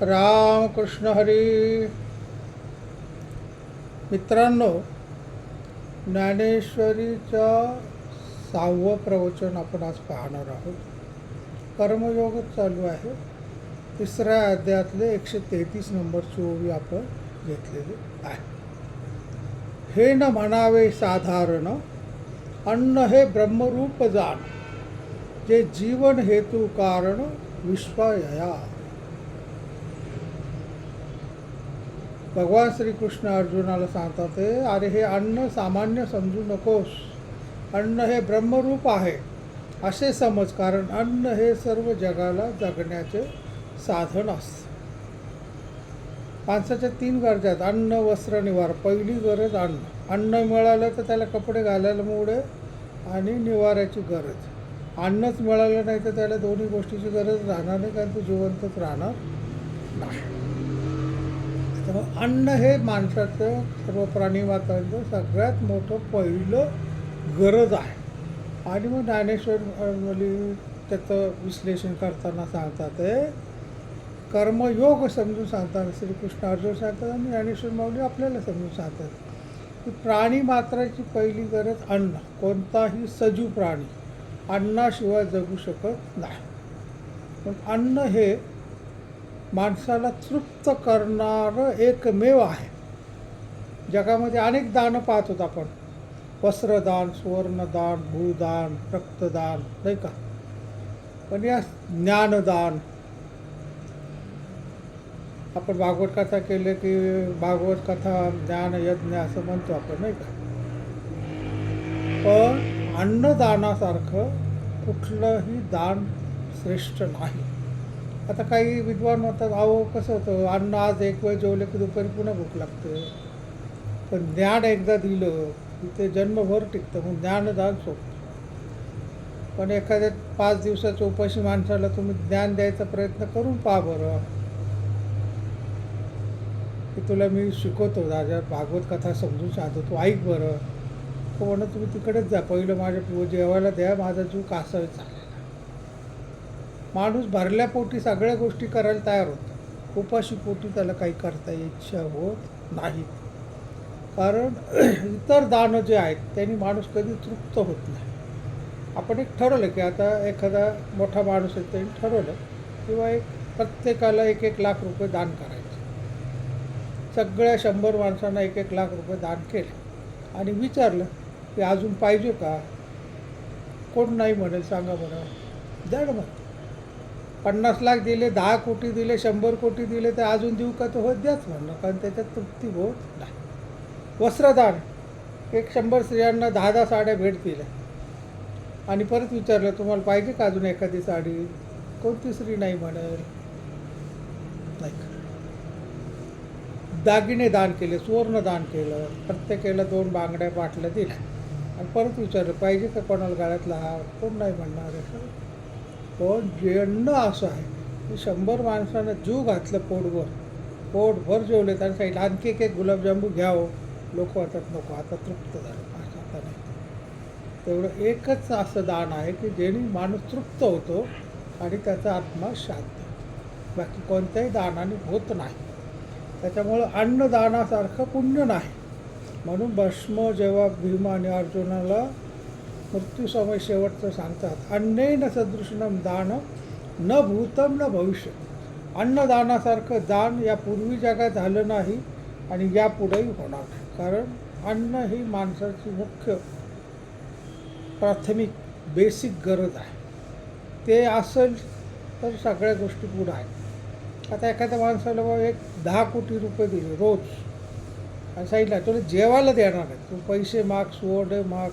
रामकृष्ण हरी। मित्रांनो ज्ञानेश्वरीचं सहावं प्रवचन आपण आज पाहणार आहोत. कर्मयोगच चालू आहे. तिसऱ्या अध्यायातले एकशे तेहतीस नंबरची ओवी आपण घेतलेली आहे. हे न म्हणावे साधारण अन्न हे ब्रह्मरूप जाण जे जीवन हेतू कारण विश्वया भगवान श्रीकृष्ण अर्जुनाला सांगतात ते अरे हे अन्न सामान्य समजू नकोस. अन्न हे ब्रह्मरूप आहे. असे समज कारण अन्न हे सर्व जगाला जगण्याचे साधन असते माणसाच्या तीन गरजा आहेत अन्न वस्त्र निवार पहिली गरज अन्न. अन्न मिळालं तर त्याला कपडे घालायला मुळे आणि निवाऱ्याची गरज. अन्नच मिळालं नाही तर त्याला दोन्ही गोष्टीची गरज राहणार नाही कारण तो जिवंतच राहणार नाही. त्यामुळे अन्न हे माणसाचं सर्व प्राणी मातांचं सगळ्यात मोठं पहिलं गरज आहे. आणि मग ज्ञानेश्वर मुली त्याचं विश्लेषण करताना सांगतात आहे कर्मयोग समजून सांगतात श्रीकृष्ण अर्जुन सांगतात आणि ज्ञानेश्वर माऊली आपल्याला समजून सांगतात. की प्राणी मात्राची पहिली गरज अन्न कोणताही सजीव प्राणी अन्नाशिवाय जगू शकत नाही. पण अन्न हे माणसाला तृप्त करणारं एकमेव आहे. जगामध्ये अनेक दानं पाहत होत आपण. वस्त्रदान सुवर्णदान भूदान रक्तदान नाही का? पण या ज्ञानदान आपण भागवत कथा केले की भागवत कथा ज्ञान यज्ञ असं म्हणतो आपण नाही का? पण अन्नदानासारखं कुठलंही दान श्रेष्ठ नाही. आता काही विद्वान म्हणतात अहो कसं होतं? अन्न आज एक वेळ जेवलं की दुपारी पुन्हा भूक लागते. पण ज्ञान एकदा दिलं की ते जन्मभर टिकतं. मग ज्ञानदान सोपतं पण एखाद्या पाच दिवसाच्या उपाशी माणसाला तुम्ही ज्ञान द्यायचा प्रयत्न करून पहा बरं. की तुला मी शिकवतो राजा भागवत कथा समजून सांगतो. तू ऐक बरं. तो म्हणत तुम्ही तिकडेच जा. पहिलं माझ्या जेवायला द्या. माझा जीव कासावी चाललेला माणूस भरल्या पोटी सगळ्या गोष्टी करायला तयार होतो. उपाशी पोटी त्याला काही करता इच्छा होत नाही. कारण इतर दानं जे आहेत त्यांनी माणूस कधी तृप्त होत नाही. आपण एक ठरवलं की आता एखादा मोठा माणूस आहे त्यांनी ठरवलं किंवा एक प्रत्येकाला एक एक लाख रुपये दान करायचे. सगळ्या शंभर माणसांना एक एक लाख रुपये दान केले आणि विचारलं की अजून पाहिजे का? कोण नाही म्हणेल सांगा बरं. द्या ना मग. पन्नास लाख दिले दहा कोटी दिले शंभर कोटी दिले तर अजून देऊ का? तर होत द्याच म्हणणं कारण त्याच्यात तृप्ती होत नाही. वस्त्रदान. एक शंभर स्त्रियांना दहा दहा साड्या भेट दिल्या. आणि परत विचारलं तुम्हाला पाहिजे का अजून एखादी साडी? कोणती स्त्री नाही म्हणेल नाही दागिने दान केले सुवर्ण दान केलं प्रत्येकाला दोन बांगड्या बाटल्या दिल्या. आणि परत विचारलं पाहिजे का कोणाला गाळ्यातला हा कोण नाही म्हणणार आहे. पण जेवणं असं आहे. की शंभर माणसानं जीव घातलं पोटभर. पोटभर जेवले आणि सांगितलं आणखी एक एक गुलाबजांबू घ्यावं. लोक वाटत नको आता तृप्त झालं. आता नाही. तेवढं एकच असं दान आहे की जेणे माणूस तृप्त होतो आणि त्याचा आत्मा शांत. बाकी कोणत्याही दानाने होत नाही. त्याच्यामुळं अन्नदानासारखं पुण्य नाही. म्हणून भस्म जेव्हा भीमा आणि अर्जुनाला मृत्यूसमय शेवटचं सांगतात. अन्नेन सदृशनम दान न भूतम न भविष्य. अन्नदानासारखं दान या पूर्वी जगात झालं नाही आणि यापुढेही होणार नाही. कारण अन्न ही माणसाची मुख्य प्राथमिक बेसिक गरज आहे. ते असेल तर सगळ्या गोष्टी पुढं आहेत. आता एखाद्या माणसाला बाबा एक दहा कोटी रुपये दिले रोज. आणि सांगितलं तुला जेवायला देणार नाही. तू पैसे माग सुवडे माग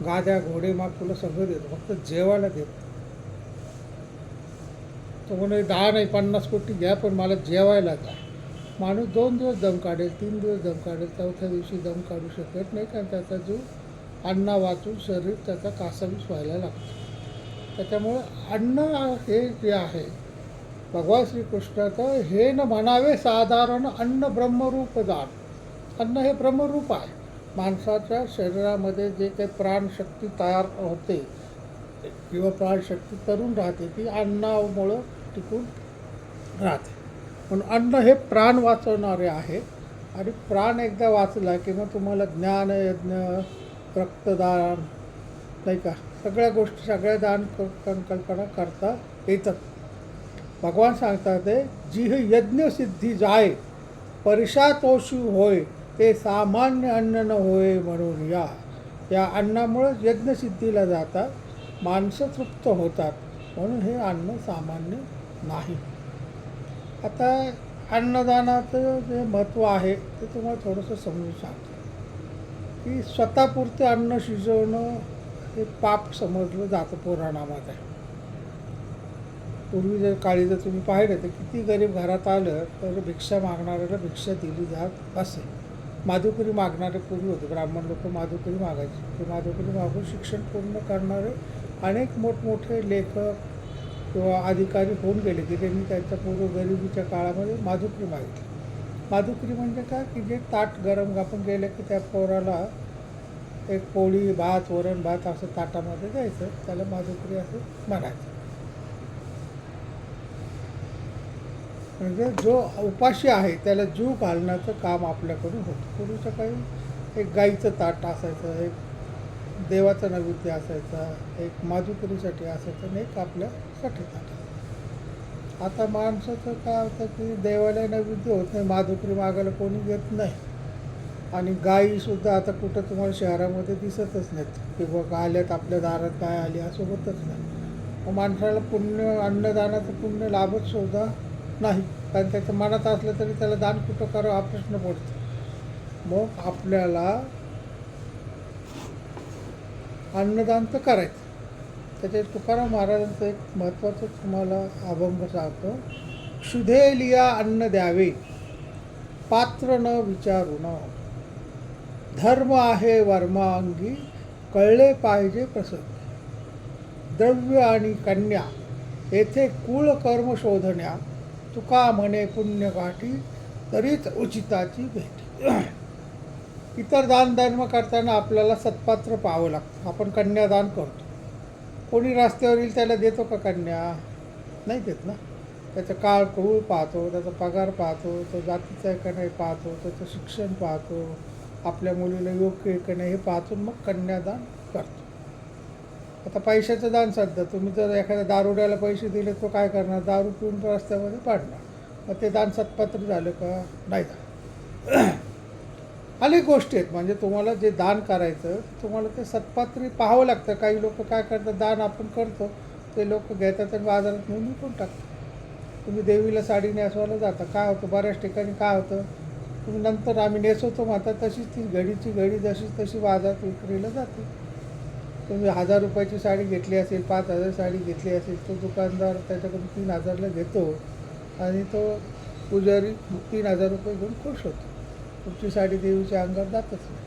गाद्या घोडे माग तुला सगळं देतो. फक्त जेवायला देतो तो म्हणे दहा नाही पन्नास कोटी घ्या पण मला जेवायला द्या. माणूस दोन दिवस दम काढेल तीन दिवस दम काढेल चौथ्या दिवशी दम काढू शकत नाही कारण त्याचा जीव अन्न वाचून शरीर त्याचा कासावीस व्हायला लागतो. त्याच्यामुळे अन्न हे जे आहे भगवान श्रीकृष्णाचं हे न म्हणावे साधारण अन्न ब्रह्मरूप दान. अन्न हे ब्रह्मरूप आहे. माणसाच्या शरीरामध्ये जे काही प्राणशक्ती तयार होते किंवा प्राणशक्ती तरुण राहते ती अन्नामुळं टिकून राहते. म्हणून अन्न हे प्राण वाचवणारे आहे. आणि प्राण एकदा वाचला की मग तुम्हाला ज्ञान यज्ञ रक्तदान नाही का? सगळ्या गोष्टी सगळ्या दान संकल्पना कल्पना करता येतात. भगवान सांगतात ते जी ही यज्ञसिद्धी जाय परिशातोषी होय ते सामान्य अन्न न होय म्हणून या. या अन्नामुळं यज्ञसिद्धीला जातात. माणसं तृप्त होतात म्हणून हे अन्न सामान्य नाही. आता अन्नदानाचं जे महत्त्व आहे ते तुम्हाला थोडंसं समजून सांगतो. की स्वतःपुरते अन्न शिजवणं हे पाप समजलं जातं पुराणामध्ये. पूर्वी जर काळी जर तुम्ही पाहिलं तर किती गरीब घरात आलं तर भिक्षा मागणाऱ्याला भिक्षा दिली जात असे. माधुकरी मागणारे पूर्वी होते. ब्राह्मण लोक माधुकरी मागायचे. ते माधुकरी मागून शिक्षण पूर्ण करणारे अनेक मोठमोठे लेखक किंवा अधिकारी होऊन गेले की त्यांनी त्यांच्या पूर्व गरिबीच्या काळामध्ये माधुकरी मागितली. माधुकरी म्हणजे काय? की जे ताट गरम आपण गेलं की त्या पोराला एक पोळी भात वरण भात असं ताटामध्ये द्यायचं. त्याला माधुकरी असं म्हणायचं. म्हणजे जो उपाशी आहे त्याला जीव घालण्याचं काम आपल्याकडून होतं. पूर्वीचं काही एक गाईचं ताट असायचं एक देवाचा नैवेद्य असायचा एक माधुकरीसाठी असायचं आणि एक आपल्यासाठी ताट आता माणसाचं काय होतं की देवाला नैवेद्य होत नाही माधुपुरी मागायला कोणी घेत नाही. आणि गायीसुद्धा आता कुठं तुम्हाला शहरामध्ये दिसतच नाहीत. की बघ आल्यात आपल्या दारात काय आली असं होतच नाही. मग माणसाला पुण्य अन्नदानाचं पुण्य लाभच सुद्धा नाही. कारण त्याच्या मनात असलं तरी त्याला दान कुठं करावं हा प्रश्न पडतो. मग आपल्याला अन्नदान तर करायचं. त्याच्यात तुकाराम महाराजांचं एक महत्त्वाचं तुम्हाला अभंग सांगतो. क्षुधे लिया अन्न द्यावे. पात्र न विचारून धर्म आहे वर्मांगी. कळले पाहिजे प्रसंग. द्रव्य आणि कन्या. येथे कुळ कर्म शोधण्या. तुका म्हणे पुण्यकाठी तरीच उचिताची भेट. इतर दानधर्म करताना आपल्याला सत्पात्र पाहावं लागतं. आपण कन्यादान करतो. कोणी रस्त्यावर येईल त्याला देतो का कन्या? नाही देत ना. त्याचं काळ कूळ पाहतो त्याचा पगार पाहतो तो जातीचा आहे का नाही पाहतो त्याचं शिक्षण पाहतो आपल्या मुलीला योग्य आहे का नाही हे पाहतो मग कन्यादान करतो. आता पैशाचं दान सध्या तुम्ही जर एखाद्या दारुड्याला पैसे दिले तो काय करणार? दारू पिऊन रस्त्यामध्ये पाडणार. मग ते दान सत्पात्र झालं का? नाही झालं. अनेक गोष्टी आहेत. म्हणजे तुम्हाला जे दान करायचं तुम्हाला ते सत्पात्री पाहावं लागतं. काही लोक काय करतात? दान आपण करतो. ते लोक घेतात आणि बाजारात नेऊन विकून टाकतात. तुम्ही देवीला साडी नेसवायला जाता. काय होतं? बऱ्याच ठिकाणी काय होतं? तुम्ही नंतर आम्ही नेसवतो म्हणता तशीच ती घडीची घडी जशी तशी बाजारात विक्रीला जाते. तुम्ही हजार रुपयाची साडी घेतली असेल पाच हजार साडी घेतली असेल तो दुकानदार त्याच्याकडून तीन हजारला घेतो आणि तो पुजारी तीन हजार रुपये घेऊन खुश होतो. तुमची साडी देवीच्या अंगात जातच नाही.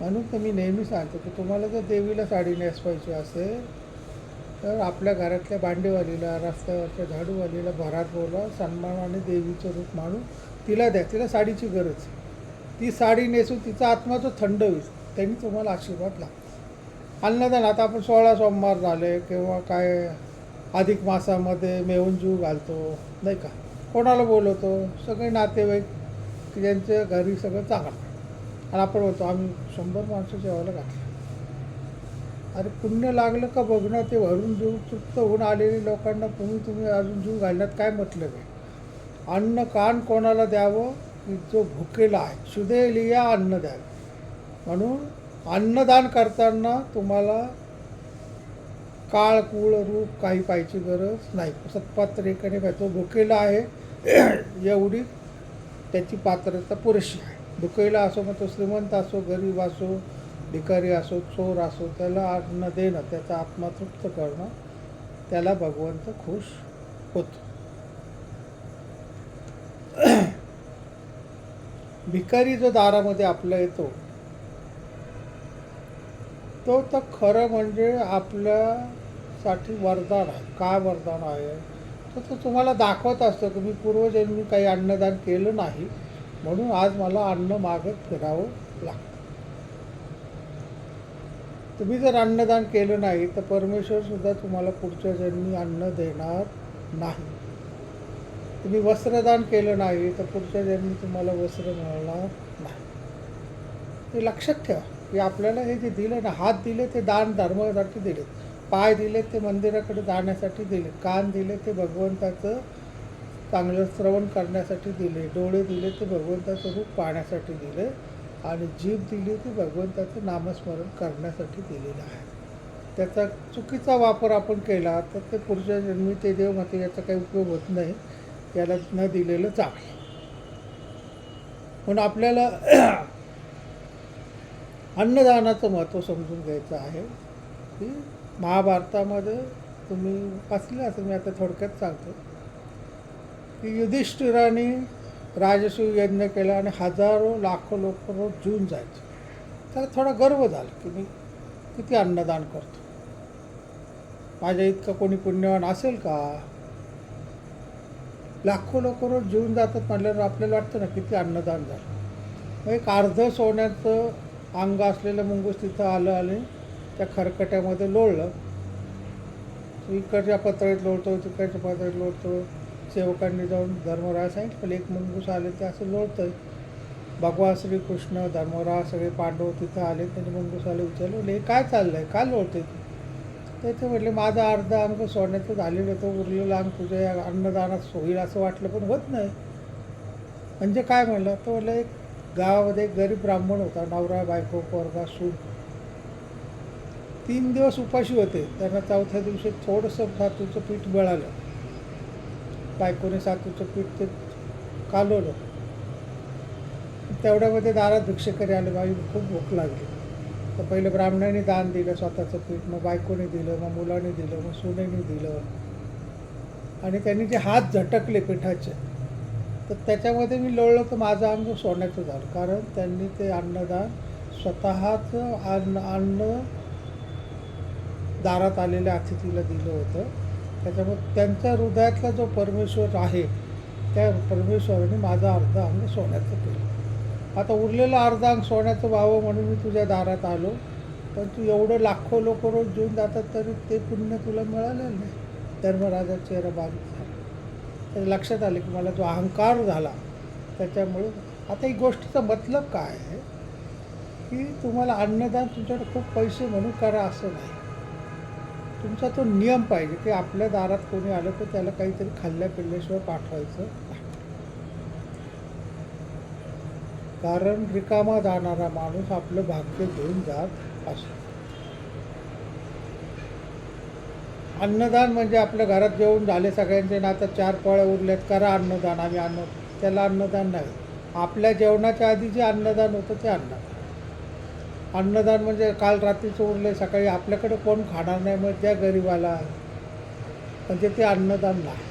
म्हणून तर मी नेहमी सांगतो की तुम्हाला जर देवीला साडी नेसवायची असेल तर आपल्या घरातल्या भांडेवालीला रस्त्यावरच्या झाडूवालीला भरात बोलवा सन्मानाने देवीचं रूप मानून तिला द्या तिला साडीची गरज आहे. ती साडी नेसून तिचा आत्मा जो थंड होईल त्यांनी तुम्हाला आशीर्वाद लागतो अन्नदान आता आपण सोळा सोमवार झाले किंवा काय अधिक मासामध्ये मेहून जीव घालतो नाही का? कोणाला बोलवतो? सगळे नातेवाईक की ज्यांच्या घरी सगळं चांगलं आणि आपण बोलतो आम्ही शंभर माणसं जेवायला घातली. अरे पुण्य लागलं का बघणं? ते भरून जीव तृप्त होऊन आलेले लोकांना तुम्ही तुम्ही अजून जीव घालण्यात काय मतलब आहे अन्न कान कोणाला द्यावं? की जो भुकेला आहे. शुदे लिया अन्न द्यावे. म्हणून अन्नदान करताना तुम्हाला काळ कूळ रूप काही पाहायची गरज नाही. सत्पात्र एकाने पाहिजे. भुकेला आहे एवढी त्याची पात्रता पुरेशी आहे. भुकेला असो मग तो श्रीमंत असो गरीब असो भिकारी असो चोर असो त्याला अन्न देणं त्याचा आत्मा तृप्त करणं त्याला भगवंत खुश होतो. भिकारी जो दारामध्ये आपला येतो तो तर खरं म्हणजे आपल्यासाठी वरदान आहे. काय वरदान आहे? तर तो तुम्हाला दाखवत असतो की मी पूर्वजन्मी काही अन्नदान केलं नाही म्हणून आज मला अन्न मागत फिरावं लागतं. तुम्ही जर अन्नदान केलं नाही तर परमेश्वर सुद्धा तुम्हाला पुढच्या जन्मी अन्न देणार नाही. तुम्ही वस्त्रदान केलं नाही तर पुढच्या जन्मी तुम्हाला वस्त्र मिळणार नाही. ते लक्षात ठेवा. की आपल्याला हे जे दिलं ना हात दिले ते दान धर्मासाठी दिले पाय दिले ते मंदिराकडे जाण्यासाठी दिले कान दिले ते भगवंताचं चांगलं श्रवण करण्यासाठी दिले डोळे दिले ते भगवंताचं रूप पाहण्यासाठी दिले आणि जीभ दिली ती भगवंताचं नामस्मरण करण्यासाठी दिलेलं आहे. त्याचा चुकीचा वापर आपण केला तर ते पुढच्या जन्मी ते देव माते याचा काही उपयोग होत नाही. याला न दिलेलं चांगलं. म्हणून आपल्याला अन्नदानाचं महत्त्व समजून घ्यायचं आहे. की महाभारतामध्ये तुम्ही वाचलं असं मी आता थोडक्यात सांगतो. की युधिष्ठिराने राजसूय यज्ञ केला आणि हजारो लाखो लोक रोज जून जायचे. त्याला थोडा गर्व झाला की मी किती अन्नदान करतो. माझ्या इतकं कोणी पुण्यवान असेल का? लाखो लोक रोज जीवन जातात म्हटल्यावर आपल्याला वाटतं ना किती अन्नदान झालं. मग एक अर्ध सोन्याचं अंग असलेलं मुंगूस तिथं आलं आणि त्या खरकट्यामध्ये लोळलं. इकडच्या पत्रात लोळतो तिकडच्या पत्रात लोळतो. सेवकांनी जाऊन धर्मराज सांगितलं पण एक मुंगूस आले ते असं लोळतंय. भगवान श्रीकृष्ण धर्मराज सगळे पांडव तिथं आले त्यांनी मुंगूस आले विचारलं हे काय चाललं आहे का लोळते तू? तर ते म्हटले माझं अर्धा अंग सोडण्याचं झालेलं होतं उरलेलं अंग तुझ्या अन्नदानात होईल असं वाटलं पण होत नाही. म्हणजे काय? म्हणलं. तो म्हटलं एक गावामध्ये गरीब ब्राह्मण होता नवरा बायको पोरगा सून. तीन दिवस उपाशी होते. त्यांना चौथ्या दिवशी थोडंसं सातूचं पीठ मिळालं बायकोने सातूचं पीठ ते कालवलं. तेवढ्यामध्ये दारात भिक्षेकरी आले. बाई खूप भूक लागली. तर पहिलं ब्राह्मणाने दान दिलं स्वतःचं पीठ. मग बायकोने दिलं मग मुलाने दिलं मग सुनेने दिलं. आणि त्यांनी जे हात झटकले पिठाचे तर त्याच्यामध्ये मी लोळलो तर माझं अंग सोन्याचं झालं. कारण त्यांनी ते अन्नदान स्वतःच अन्न अन्न दारात आलेल्या अतिथीला दिलं होतं. त्याच्यामुळे त्यांच्या हृदयातला जो परमेश्वर आहे त्या परमेश्वराने माझा अर्ध अंग सोन्याचं केलं. आता उरलेलं अर्ध अंग सोन्याचं व्हावं म्हणून मी तुझ्या दारात आलो. पण तू एवढं लाखो लोक रोज घेऊन जातात तरी ते पुण्य तुला मिळालेलं नाही. धर्मराजा चेहरा बारीक तर लक्षात आलं की मला जो अहंकार झाला त्याच्यामुळे आता ही गोष्टीचा मतलब काय आहे? की तुम्हाला अन्नदान तुमच्याकडे खूप पैसे म्हणून करा असं नाही. तुमचा तो नियम पाहिजे की आपल्या दारात कोणी आलं तर त्याला काहीतरी खाल्ल्या पिल्ल्याशिवाय पाठवायचं नाही. कारण रिकामा जाणारा माणूस आपलं भाग्य घेऊन जात असतो. अन्नदान म्हणजे आपल्या घरात जेवण झाले सगळ्यांचे ना आता चार पोळ्या उरल्यात करा अन्नदान आम्ही अन्न त्याला अन्नदान नाही. आपल्या जेवणाच्या आधी जे अन्नदान होतं ते अन्नदान अन्नदान म्हणजे काल रात्रीचं उरले सकाळी आपल्याकडे कोण खाणार नाही मग त्या गरीबाला. म्हणजे ते अन्नदान नाही.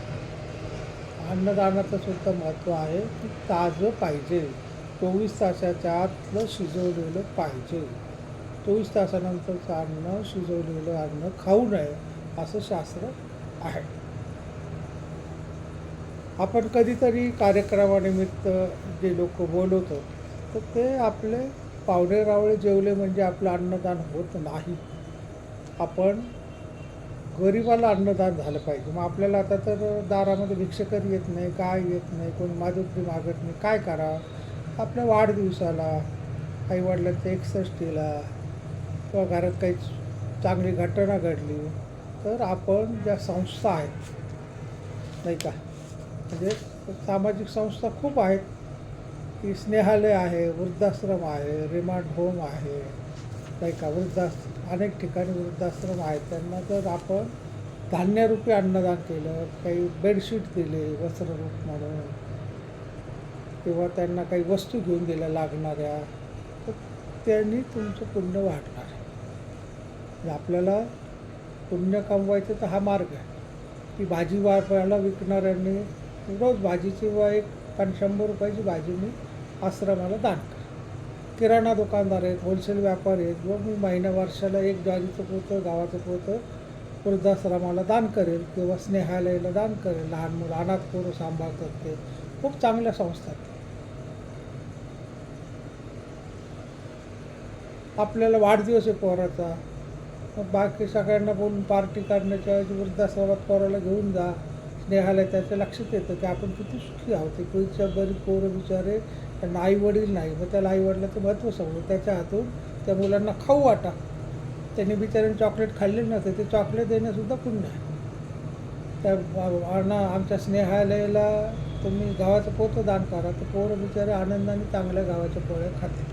अन्नदानाचं सुद्धा महत्त्व आहे की ताजं पाहिजे. चोवीस तासाच्या आतलं शिजवलेलं पाहिजे. चोवीस तासानंतरचं अन्न शिजवलेलं अन्न खाऊ नये. असं शास्त्र आहे. आपण कधीतरी कार्यक्रमानिमित्त जे लोक बोलवतो तर ते आपले पावणे रावळे जेवले म्हणजे आपलं अन्नदान होत नाही. आपण गरिबाला अन्नदान झालं पाहिजे. मग आपल्याला आता तर दारामध्ये भिक्षकर येत नाही काय येत नाही कोण माधुकरी मागत नाही. काय करा? आपल्या वाढदिवसाला आईवडिलांच्या एकसष्टीला किंवा घरात काही चांगली घटना घडली तर आपण ज्या संस्था आहेत नाही का? म्हणजे सामाजिक संस्था खूप आहेत. की स्नेहालय आहे वृद्धाश्रम आहे रिमांड होम आहे नाही का? वृद्धाश्र अनेक ठिकाणी वृद्धाश्रम आहेत. त्यांना जर आपण धान्यरूपी अन्नदान केलं काही बेडशीट दिले वस्त्ररूप म्हणून किंवा त्यांना काही वस्तू घेऊन दिल्या लागणाऱ्या तर त्यांनी तुमचं पुण्य वाढणार. आहे आपल्याला पुण्य कमवायचं तर हा मार्ग आहे. की भाजी वापरायला विकणाऱ्यांनी रोज भाजीची व एक पण शंभर रुपयाची भाजी मी आश्रमाला दान कर किराणा दुकानदार आहेत होलसेल व्यापारी आहेत. व मी महिन्या वर्षाला एक ज्वारीचं पोतं गावाचं पोतं वृद्धाश्रमाला दान करेल किंवा स्नेहालयाला दान करेल. लहान मुलं अनाथ पोरं सांभाळतात ते. खूप चांगल्या संस्था आपल्याला वाढदिवस आहे पोराचा. बाकी सगळ्यांना बोलून पार्टी काढण्याच्या वृद्धाश्रमात पोराला घेऊन जा स्नेहाला त्याच्या लक्षात येतं की आपण किती सुखी आहोत. ते पुढच्या गरीब पोरं बिचारे त्यांना आई वडील नाही मग त्याला आई वडिलाचं महत्त्व समजलं त्याच्या हातून त्या मुलांना खाऊ वाटा. त्यांनी बिचाऱ्यांनी चॉकलेट खाल्ले नव्हते ते चॉकलेट देणंसुद्धा पुण्य आहे. त्या आणि आमच्या स्नेहालयाला तुम्ही गावाचं पोतं दान करा. तर पोरं बिचारे आनंदाने चांगल्या गावाच्या पोळ्या खाते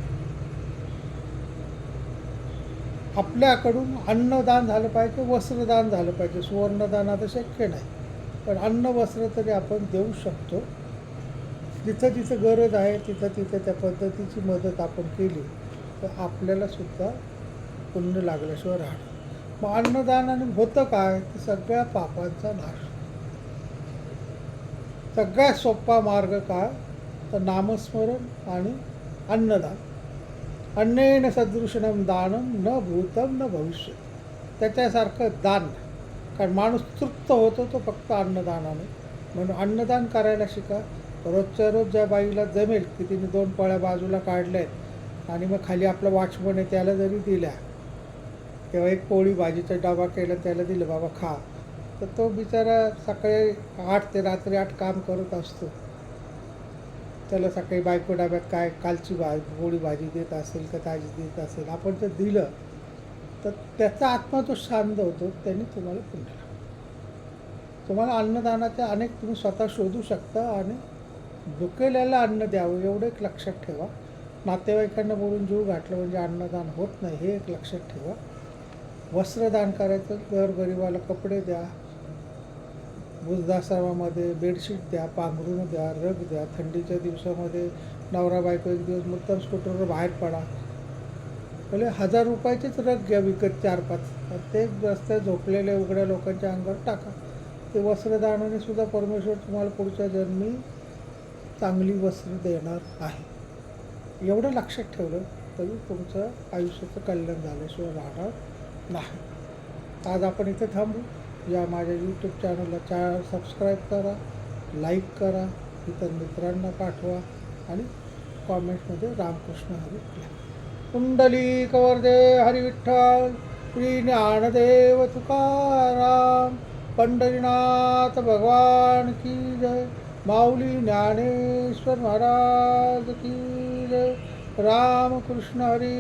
आपल्याकडून अन्नदान झालं पाहिजे वस्त्रदान झालं पाहिजे. सुवर्णदान आता शक्य नाही. पण अन्न वस्त्र तरी आपण देऊ शकतो. जिथं जिथं गरज आहे तिथं तिथं त्या पद्धतीची मदत आपण केली तर आपल्याला सुद्धा पुण्य लागल्याशिवाय राहणार. मग अन्नदानाने होतं काय? तर सगळ्या पापांचा नाश. सगळ्यात सोपा मार्ग काय? तर नामस्मरण आणि अन्नदान. अन्नेन सदृशनम दानम न भूतम न भविष्य त्याच्यासारखं दान कारण माणूस तृप्त होतो तो फक्त अन्नदानाने. म्हणून अन्नदान करायला शिका. रोजच्या रोज ज्या बाईला जमेल की तिने दोन पळ्या बाजूला काढल्या आहेत आणि मग खाली आपलं वॉचमन आहे त्याला जरी दिल्या तेव्हा एक पोळी भाजीचा डबा केला त्याला दिलं बाबा खा. तर तो बिचारा सकाळी आठ ते रात्री आठ काम करत असतो. त्याला सकाळी बायको डाब्यात काय कालची भा गोळी भाजी देत असेल का ताजी देत असेल आपण जर दिलं तर त्याचा आत्मा जो शांत होतो त्यांनी तुम्हाला पुण्य तुम्हाला अन्नदानाचे अनेक तुम्ही स्वतः शोधू शकता आणि भुकेल्याला अन्न द्यावं एवढं एक लक्षात ठेवा. नातेवाईकांना बोलून जीव घातलं म्हणजे अन्नदान होत नाही हे एक लक्षात ठेवा. वस्त्रदान करायचं गरगरिबाला कपडे द्या वृद्धाश्रमामध्ये बेडशीट द्या पांघरून द्या रग द्या थंडीच्या दिवसामध्ये नवरा बायको एक दिवस मुद्दाम स्कूटरवर बाहेर पडा. पहिले हजार रुपयाचेच रग घ्या विकत चार पाच. ते रस्ते झोपलेल्या उघड्या लोकांच्या अंगावर टाका. ते वस्त्रदानाने सुद्धा परमेश्वर तुम्हाला पुढच्या जन्मी चांगली वस्त्र देणार आहे. एवढं लक्षात ठेवलं तरी तुमचं आयुष्याचं कल्याण झाल्याशिवाय राहणार नाही. आज आपण इथे थांबू. या माझ्या यूट्यूब चॅनलला चा सबस्क्राईब करा लाईक करा इतर मित्रांना पाठवा आणि कॉमेंटमध्ये रामकृष्ण हरी कुंडली कवर्दे हरी विठ्ठल श्री ज्ञानदेव तुकाराम पंढरीनाथ भगवान की जय माऊली ज्ञानेश्वर महाराज की जय रामकृष्ण हरी.